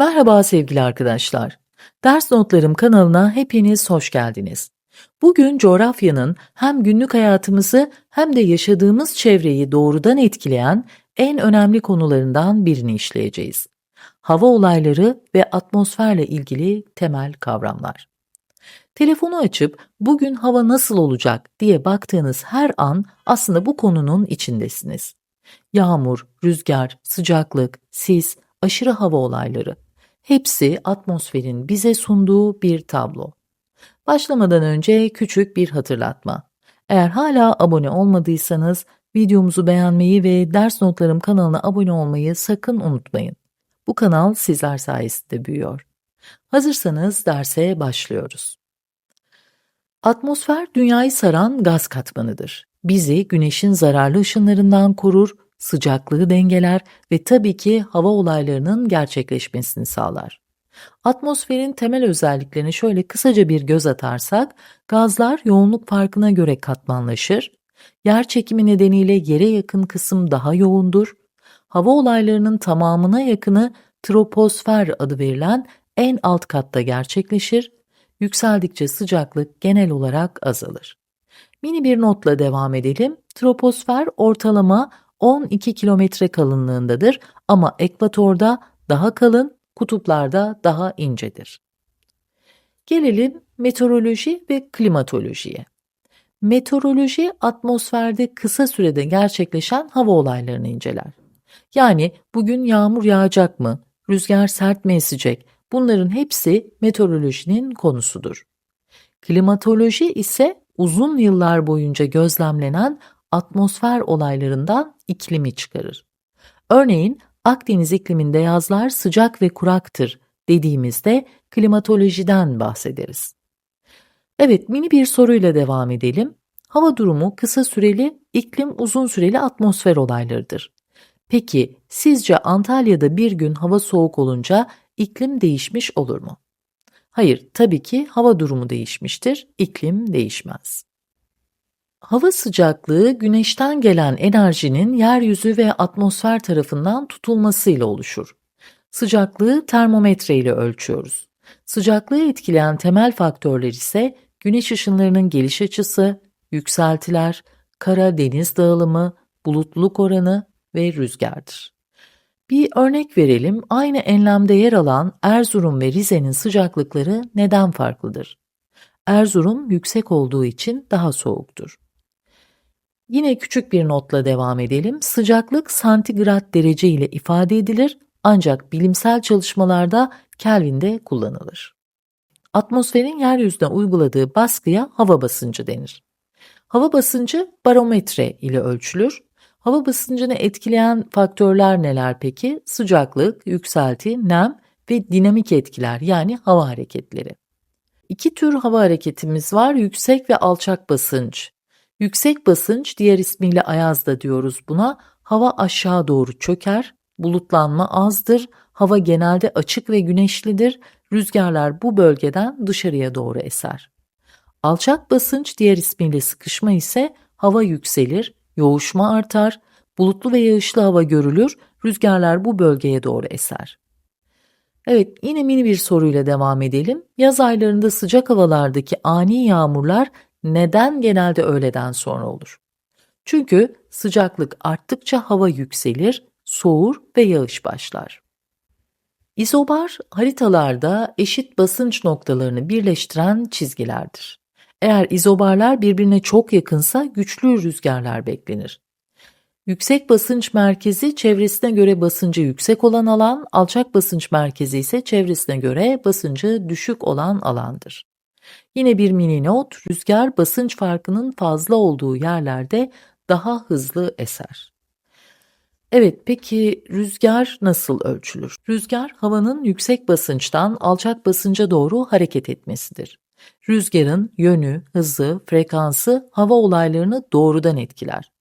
Merhaba sevgili arkadaşlar. Ders Notlarım kanalına hepiniz hoş geldiniz. Bugün coğrafyanın hem günlük hayatımızı hem de yaşadığımız çevreyi doğrudan etkileyen en önemli konularından birini işleyeceğiz. Hava olayları ve atmosferle ilgili temel kavramlar. Telefonu açıp bugün hava nasıl olacak diye baktığınız her an aslında bu konunun içindesiniz. Yağmur, rüzgar, sıcaklık, sis, aşırı hava olayları hepsi atmosferin bize sunduğu bir tablo. Başlamadan önce küçük bir hatırlatma. Eğer hala abone olmadıysanız videomuzu beğenmeyi ve ders notlarım kanalına abone olmayı sakın unutmayın. Bu kanal sizler sayesinde büyüyor. Hazırsanız derse başlıyoruz. Atmosfer dünyayı saran gaz katmanıdır. Bizi güneşin zararlı ışınlarından korur, sıcaklığı dengeler ve tabii ki hava olaylarının gerçekleşmesini sağlar. Atmosferin temel özelliklerine şöyle kısaca bir göz atarsak, gazlar yoğunluk farkına göre katmanlaşır, yer çekimi nedeniyle yere yakın kısım daha yoğundur, hava olaylarının tamamına yakını troposfer adı verilen en alt katta gerçekleşir, yükseldikçe sıcaklık genel olarak azalır. Mini bir notla devam edelim. Troposfer ortalama 12 kilometre kalınlığındadır ama ekvatorda daha kalın, kutuplarda daha incedir. Gelelim meteoroloji ve klimatolojiye. Meteoroloji atmosferde kısa sürede gerçekleşen hava olaylarını inceler. Yani bugün yağmur yağacak mı, rüzgar sert mi esecek, bunların hepsi meteorolojinin konusudur. Klimatoloji ise uzun yıllar boyunca gözlemlenen atmosfer olaylarından iklimi çıkarır. Örneğin Akdeniz ikliminde yazlar sıcak ve kuraktır dediğimizde klimatolojiden bahsederiz. Evet mini bir soruyla devam edelim. Hava durumu kısa süreli, iklim uzun süreli atmosfer olaylarıdır. Peki sizce Antalya'da bir gün hava soğuk olunca iklim değişmiş olur mu? Hayır, tabii ki hava durumu değişmiştir, iklim değişmez. Hava sıcaklığı güneşten gelen enerjinin yeryüzü ve atmosfer tarafından tutulmasıyla oluşur. Sıcaklığı termometre ile ölçüyoruz. Sıcaklığı etkileyen temel faktörler ise güneş ışınlarının geliş açısı, yükseltiler, kara deniz dağılımı, bulutluluk oranı ve rüzgardır. Bir örnek verelim. Aynı enlemde yer alan Erzurum ve Rize'nin sıcaklıkları neden farklıdır? Erzurum yüksek olduğu için daha soğuktur. Yine küçük bir notla devam edelim. Sıcaklık santigrat derece ile ifade edilir ancak bilimsel çalışmalarda Kelvin'de kullanılır. Atmosferin yeryüzüne uyguladığı baskıya hava basıncı denir. Hava basıncı barometre ile ölçülür. Hava basıncını etkileyen faktörler neler peki? Sıcaklık, yükselti, nem ve dinamik etkiler yani hava hareketleri. İki tür hava hareketimiz var, yüksek ve alçak basınç. Yüksek basınç, diğer ismiyle ayaz da diyoruz buna, hava aşağı doğru çöker, bulutlanma azdır, hava genelde açık ve güneşlidir, rüzgarlar bu bölgeden dışarıya doğru eser. Alçak basınç, diğer ismiyle sıkışma ise hava yükselir, yoğuşma artar, bulutlu ve yağışlı hava görülür, rüzgarlar bu bölgeye doğru eser. Evet, yine mini bir soruyla devam edelim. Yaz aylarında sıcak havalardaki ani yağmurlar neden genelde öğleden sonra olur? Çünkü sıcaklık arttıkça hava yükselir, soğur ve yağış başlar. İzobar haritalarda eşit basınç noktalarını birleştiren çizgilerdir. Eğer izobarlar birbirine çok yakınsa güçlü rüzgarlar beklenir. Yüksek basınç merkezi çevresine göre basıncı yüksek olan alan, alçak basınç merkezi ise çevresine göre basıncı düşük olan alandır. Yine bir mini not, rüzgar basınç farkının fazla olduğu yerlerde daha hızlı eser. Evet, peki rüzgar nasıl ölçülür? Rüzgar havanın yüksek basınçtan alçak basınca doğru hareket etmesidir. Rüzgarın yönü, hızı, frekansı hava olaylarını doğrudan etkiler.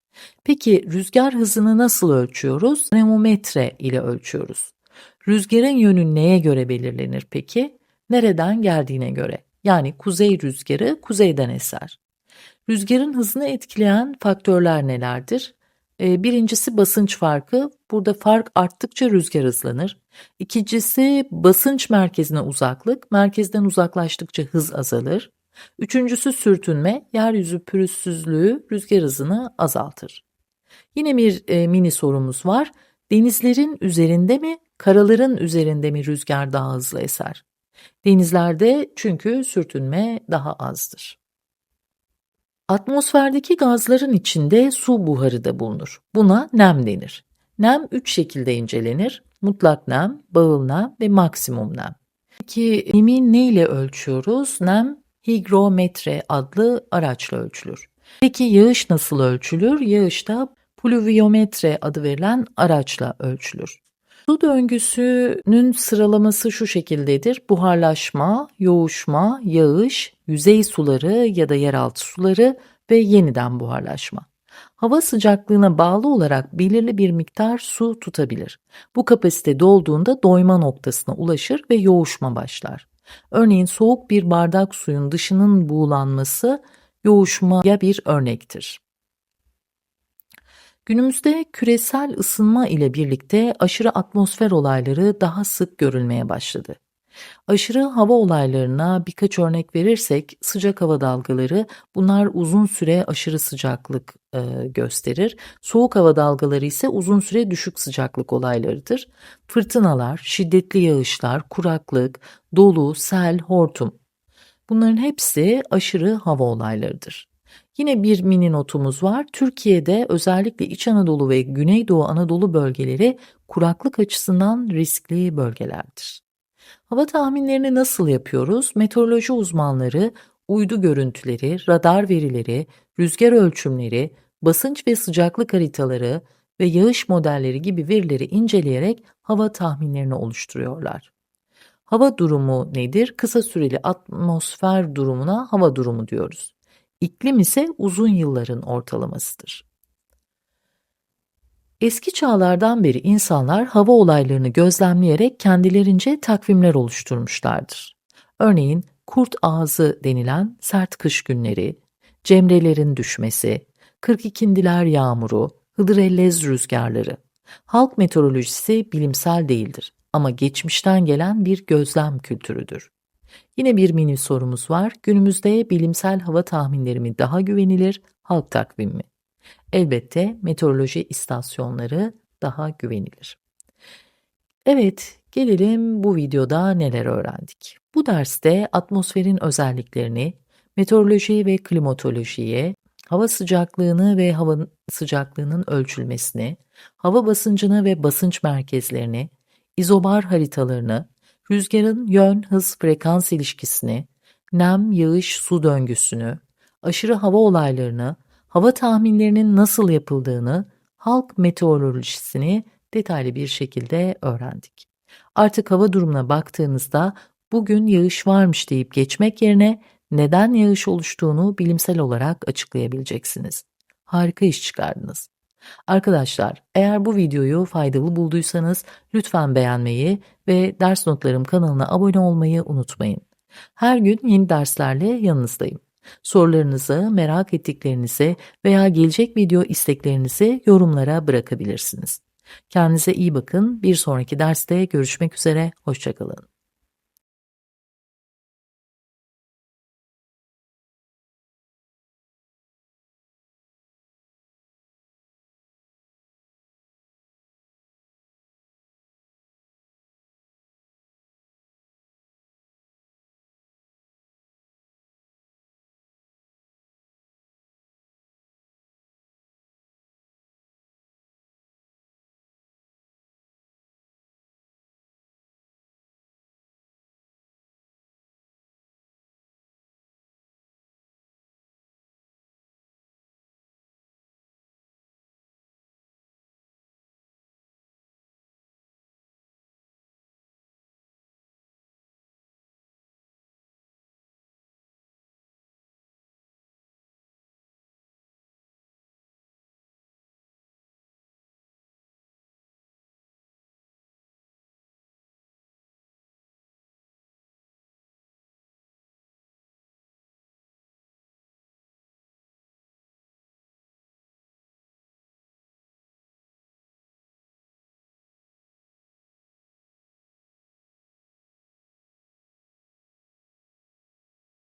Peki rüzgar hızını nasıl ölçüyoruz? Anemometre ile ölçüyoruz. Rüzgarın yönü neye göre belirlenir peki? Nereden geldiğine göre. Yani kuzey rüzgarı kuzeyden eser. Rüzgarın hızını etkileyen faktörler nelerdir? Eee, birincisi basınç farkı. Burada fark arttıkça rüzgar hızlanır. İkincisi basınç merkezine uzaklık. Merkezden uzaklaştıkça hız azalır. Üçüncüsü sürtünme. Yeryüzü pürüzsüzlüğü rüzgar hızını azaltır. Yine bir e, mini sorumuz var. Denizlerin üzerinde mi, karaların üzerinde mi rüzgar daha hızlı eser? Denizlerde çünkü sürtünme daha azdır. Atmosferdeki gazların içinde su buharı da bulunur. Buna nem denir. Nem üç şekilde incelenir. Mutlak nem, bağıl nem ve maksimum nem. Peki nemi ne ile ölçüyoruz? Nem higrometre adlı araçla ölçülür. Peki yağış nasıl ölçülür? Yağış da pluviometre adı verilen araçla ölçülür. Su döngüsünün sıralaması şu şekildedir. Buharlaşma, yoğuşma, yağış, yüzey suları ya da yeraltı suları ve yeniden buharlaşma. Hava sıcaklığına bağlı olarak belirli bir miktar su tutabilir. Bu kapasite dolduğunda doyma noktasına ulaşır ve yoğuşma başlar. Örneğin soğuk bir bardak suyun dışının buğulanması yoğuşmaya bir örnektir. Günümüzde küresel ısınma ile birlikte aşırı atmosfer olayları daha sık görülmeye başladı. Aşırı hava olaylarına birkaç örnek verirsek sıcak hava dalgaları bunlar uzun süre aşırı sıcaklık e, gösterir. Soğuk hava dalgaları ise uzun süre düşük sıcaklık olaylarıdır. Fırtınalar, şiddetli yağışlar, kuraklık, dolu, sel, hortum bunların hepsi aşırı hava olaylarıdır. Yine bir mini notumuz var. Türkiye'de özellikle İç Anadolu ve Güneydoğu Anadolu bölgeleri kuraklık açısından riskli bölgelerdir. Hava tahminlerini nasıl yapıyoruz? Meteoroloji uzmanları uydu görüntüleri, radar verileri, rüzgar ölçümleri, basınç ve sıcaklık haritaları ve yağış modelleri gibi verileri inceleyerek hava tahminlerini oluşturuyorlar. Hava durumu nedir? Kısa süreli atmosfer durumuna hava durumu diyoruz. İklim ise uzun yılların ortalamasıdır. Eski çağlardan beri insanlar hava olaylarını gözlemleyerek kendilerince takvimler oluşturmuşlardır. Örneğin kurt ağzı denilen sert kış günleri, cemrelerin düşmesi, kırkikindiler yağmuru, hıdrellez rüzgarları. Halk meteorolojisi bilimsel değildir ama geçmişten gelen bir gözlem kültürüdür. Yine bir mini sorumuz var. Günümüzde bilimsel hava tahminleri mi daha güvenilir, halk takvimi mi? Elbette meteoroloji istasyonları daha güvenilir. Evet, gelelim bu videoda neler öğrendik. Bu derste atmosferin özelliklerini, meteoroloji ve klimatolojiye, hava sıcaklığını ve hava sıcaklığının ölçülmesini, hava basıncını ve basınç merkezlerini, izobar haritalarını, rüzgarın yön, hız, frekans ilişkisini, nem, yağış, su döngüsünü, aşırı hava olaylarını, hava tahminlerinin nasıl yapıldığını, halk meteorolojisini detaylı bir şekilde öğrendik. Artık hava durumuna baktığınızda bugün yağış varmış deyip geçmek yerine neden yağış oluştuğunu bilimsel olarak açıklayabileceksiniz. Harika iş çıkardınız. Arkadaşlar eğer bu videoyu faydalı bulduysanız lütfen beğenmeyi ve ders notlarım kanalına abone olmayı unutmayın. Her gün yeni derslerle yanınızdayım. Sorularınızı, merak ettiklerinizi veya gelecek video isteklerinizi yorumlara bırakabilirsiniz. Kendinize iyi bakın. Bir sonraki derste görüşmek üzere. Hoşçakalın.